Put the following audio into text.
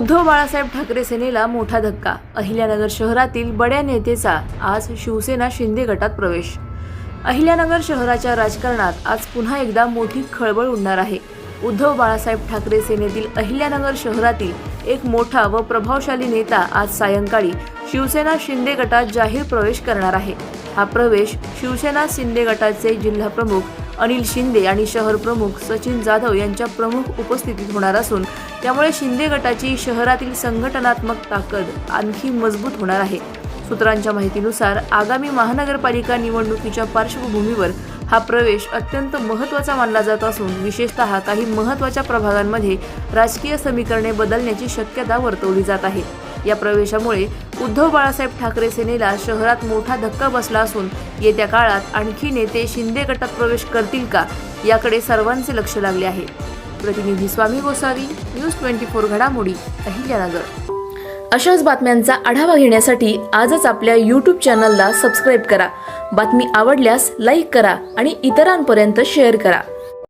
उद्धव बाळासाहेब ठाकरे सेनेला मोठा धक्का. अहिल्यानगर शहरातील बड्या नेतेचा आज शिवसेना शिंदे गटात प्रवेश. अहिल्यानगर शहराच्या राजकारणात आज पुन्हा एकदा मोठी खळबळ उडणार आहे. उद्धव बाळासाहेब ठाकरे सेनेतील अहिल्यानगर शहरातील एक मोठा व प्रभावशाली नेता आज सायंकाळी शिवसेना शिंदे गटात जाहीर प्रवेश करणार आहे. हा प्रवेश शिवसेना शिंदे गटाचे जिल्हाप्रमुख अनिल शिंदे आणि शहर प्रमुख सचिन जाधव यांच्या प्रमुख उपस्थितीत होणार असून त्यामुळे शिंदे गटाची शहरातील संघटनात्मक ताकद आणखी मजबूत होणार आहे. सूत्रांच्या माहितीनुसार आगामी महानगरपालिका निवडणुकीच्या पार्श्वभूमीवर हा प्रवेश अत्यंत महत्त्वाचा मानला जात असून विशेषतः काही महत्त्वाच्या प्रभागांमध्ये राजकीय समीकरणे बदलण्याची शक्यता वर्तवली जात आहे. या प्रवेशामुळे उद्धव बाळासाहेब ठाकरे सेनेला शहरात मोठा धक्का बसला असून येत्या काळात आणखी नेते शिंदे गटात प्रवेश करतील का याकडे सर्वांचे लक्ष लागले आहे. प्रतिनिधी Swami Gosavi news twenty four घडामोडी अहिल्यानगर. अशाच बातम्यांचा आढावा घेण्यासाठी आजच आपल्या यूट्यूब चॅनलला सबस्क्राईब करा. बातमी आवडल्यास लाईक करा आणि इतरांपर्यंत शेअर करा.